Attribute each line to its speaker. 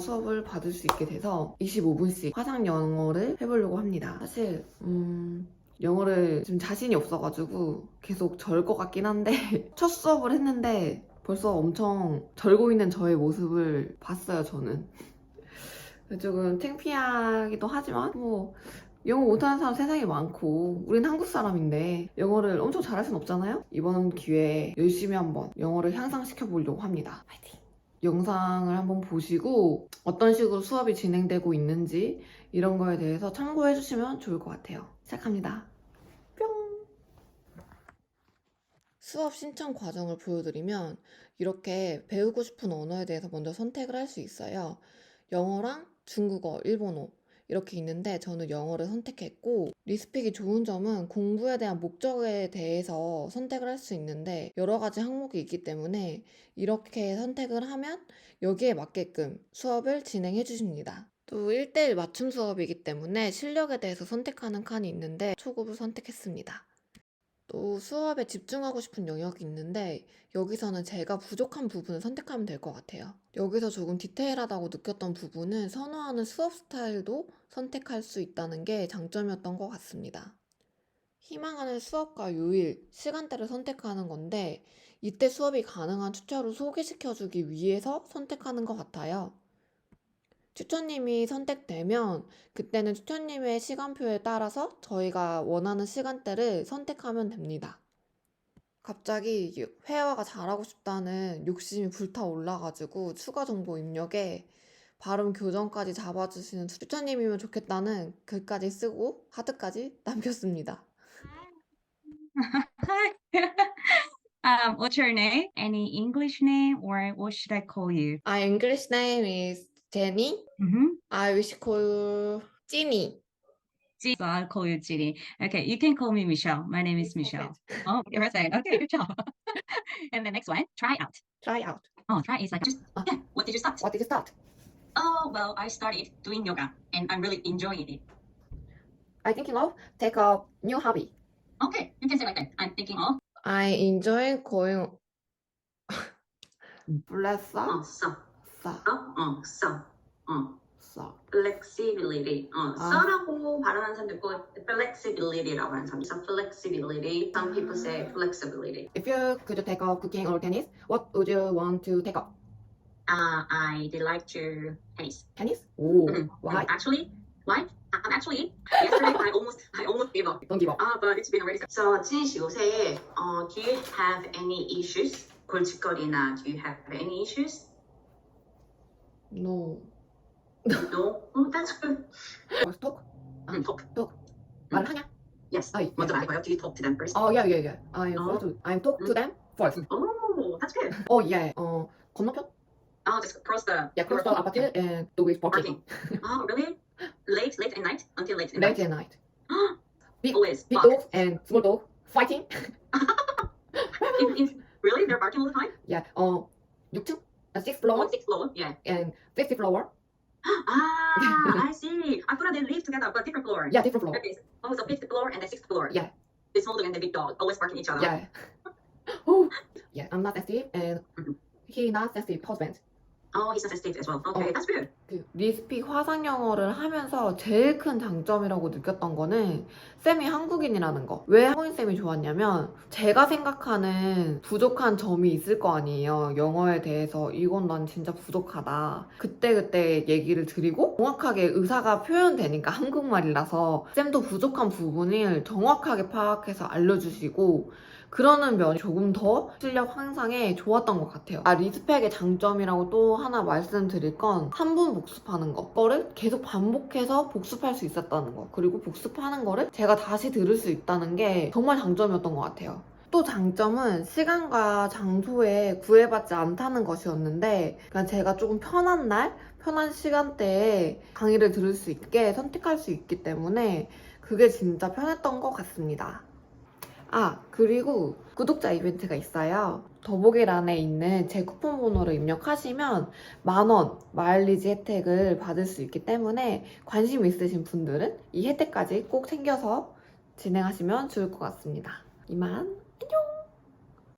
Speaker 1: 수업을 받을 수 있게 돼서 25분씩 화상 영어를 해보려고 합니다. 사실 음, 영어를 지금 자신이 없어가지고 계속 절 것 같긴 한데 첫 수업을 했는데 벌써 엄청 절고 있는 저의 모습을 봤어요, 저는. 조금 창피하기도 하지만 뭐 영어 못하는 사람 세상에 많고 우린 한국 사람인데 영어를 엄청 잘할 순 없잖아요? 이번 기회에 열심히 한번 영어를 향상시켜 보려고 합니다. 파이팅! 영상을 한번 보시고 어떤 식으로 수업이 진행되고 있는지 이런 거에 대해서 참고해 주시면 좋을 것 같아요. 시작합니다. 뿅! 수업 신청 과정을 보여드리면 이렇게 배우고 싶은 언어에 대해서 먼저 선택을 할 수 있어요. 영어랑 중국어, 일본어 이렇게 있는데 저는 영어를 선택했고 리스펙이 좋은 점은 공부에 대한 목적에 대해서 선택을 할 수 있는데 여러 가지 항목이 있기 때문에 이렇게 선택을 하면 여기에 맞게끔 수업을 진행해 주십니다. 또 1대1 맞춤 수업이기 때문에 실력에 대해서 선택하는 칸이 있는데 초급을 선택했습니다. 또 수업에 집중하고 싶은 영역이 있는데 여기서는 제가 부족한 부분을 선택하면 될 것 같아요. 여기서 조금 디테일하다고 느꼈던 부분은 선호하는 수업 스타일도 선택할 수 있다는 게 장점이었던 것 같습니다. 희망하는 수업과 요일, 시간대를 선택하는 건데 이때 수업이 가능한 추천을 소개시켜주기 위해서 선택하는 것 같아요. 추천님이 선택되면 그때는 추천님의 시간표에 따라서 저희가 원하는 시간대를 선택하면 됩니다. 갑자기 회화가 잘하고 싶다는 욕심이 불타올라가지고 추가 정보 입력에 발음 교정까지 잡아주시는 추천님이면 좋겠다는 글까지 쓰고 하트까지 남겼습니다.
Speaker 2: Um, what's your name? Any English name or what should I call you?
Speaker 1: My English name is Jenny.
Speaker 2: Mm-hmm.
Speaker 1: I wish call you Jenny.
Speaker 2: So I'll call you Ginny. Okay, you can call me Michelle. My name is Michelle. Oh, you're saying okay, good job. and the next one, try out.
Speaker 1: Try out.
Speaker 2: Oh, try is like just
Speaker 1: Uh.
Speaker 2: yeah. What did you start?
Speaker 1: What did you start?
Speaker 2: Oh, well, I started doing yoga and I'm really enjoying it.
Speaker 1: I thinking of take a new hobby.
Speaker 2: Okay, you can say like that. I'm thinking of
Speaker 1: I enjoy going. Bless
Speaker 3: 어,
Speaker 1: up.
Speaker 3: 써.
Speaker 1: 써.
Speaker 3: 어, 써. 어.
Speaker 1: 써.
Speaker 3: flexibility. 어,
Speaker 1: 아.
Speaker 3: 써라고 발음하는 사람도 있고 flexibility라고 하는 사람도 있어. flexibility. Some people say flexibility.
Speaker 1: If you could take up cooking or tennis, what would you want to take up?
Speaker 3: Uh, I'd like to tennis.
Speaker 1: Tennis? Oh,
Speaker 3: Mhm.
Speaker 1: why?
Speaker 3: Actually, why? I'm actually yesterday I almost I almost gave up.
Speaker 1: Don't give up.
Speaker 3: Ah, but it's been already. So 진희 씨 요새 어, do you have any issues? 골칫거리나 do you have any issues?
Speaker 1: No.
Speaker 3: No. Oh, that's good.
Speaker 1: Let's talk.
Speaker 3: 음, talk.
Speaker 1: 말을 하냐?
Speaker 3: Yes.
Speaker 1: 아,
Speaker 3: 먼저
Speaker 1: yeah.
Speaker 3: 말해봐요. Do you talk to them first?
Speaker 1: Oh, yeah, yeah, yeah. I'm
Speaker 3: 어.
Speaker 1: first. I'm talk to them first.
Speaker 3: Oh, that's good.
Speaker 1: Oh, yeah. 어, 건너편?
Speaker 3: Oh, just cross the
Speaker 1: Yeah, cross the apathil and do it parking.
Speaker 3: Oh, really? Late, late at night until late at
Speaker 1: Late
Speaker 3: night.
Speaker 1: at night. big-
Speaker 3: Always.
Speaker 1: Big
Speaker 3: bark.
Speaker 1: dog and small dog fighting.
Speaker 3: In- in- really? They're barking all the time?
Speaker 1: Yeah. 어, 6층? Uh, sixth floor
Speaker 3: sixth floor? Yeah.
Speaker 1: and 50th floor.
Speaker 3: Ah, I see. I thought they live together, but different floor.
Speaker 1: Yeah, different floor.
Speaker 3: Okay. Oh, so fifth floor and the sixth floor.
Speaker 1: Yeah.
Speaker 3: The small dog and the big dog always barking each other.
Speaker 1: Yeah. oh, yeah. I'm not sensitive and
Speaker 3: Mhm.
Speaker 1: he not sensitive husband.
Speaker 3: Oh, he's not sensitive as well. Okay,
Speaker 1: Oh.
Speaker 3: that's good.
Speaker 1: 그 리스픽 화상 영어를 하면서 제일 큰 장점이라고 느꼈던 거는 쌤이 한국인이라는 거. 왜 한국인 쌤이 좋았냐면 제가 생각하는 부족한 점이 있을 거 아니에요. 영어에 대해서 이건 난 진짜 부족하다. 그때그때 얘기를 드리고 정확하게 의사가 표현되니까 한국말이라서 쌤도 부족한 부분을 정확하게 파악해서 알려주시고 그러는 면이 조금 더 실력 향상에 좋았던 것 같아요. 아, 리스펙의 장점이라고 또 하나 말씀드릴 건 3분 복습하는 거. 거를 계속 반복해서 복습할 수 있었다는 거. 그리고 복습하는 거를 제가 다시 들을 수 있다는 게 정말 장점이었던 것 같아요. 또 장점은 시간과 장소에 구애받지 않다는 것이었는데 그냥 제가 조금 편한 날, 편한 시간대에 강의를 들을 수 있게 선택할 수 있기 때문에 그게 진짜 편했던 것 같습니다. 아, 그리고 구독자 이벤트가 있어요. 더보기란에 있는 제 쿠폰 번호를 입력하시면 만원 마일리지 혜택을 받을 수 있기 때문에 관심 있으신 분들은 이 혜택까지 꼭 챙겨서 진행하시면 좋을 것 같습니다. 이만.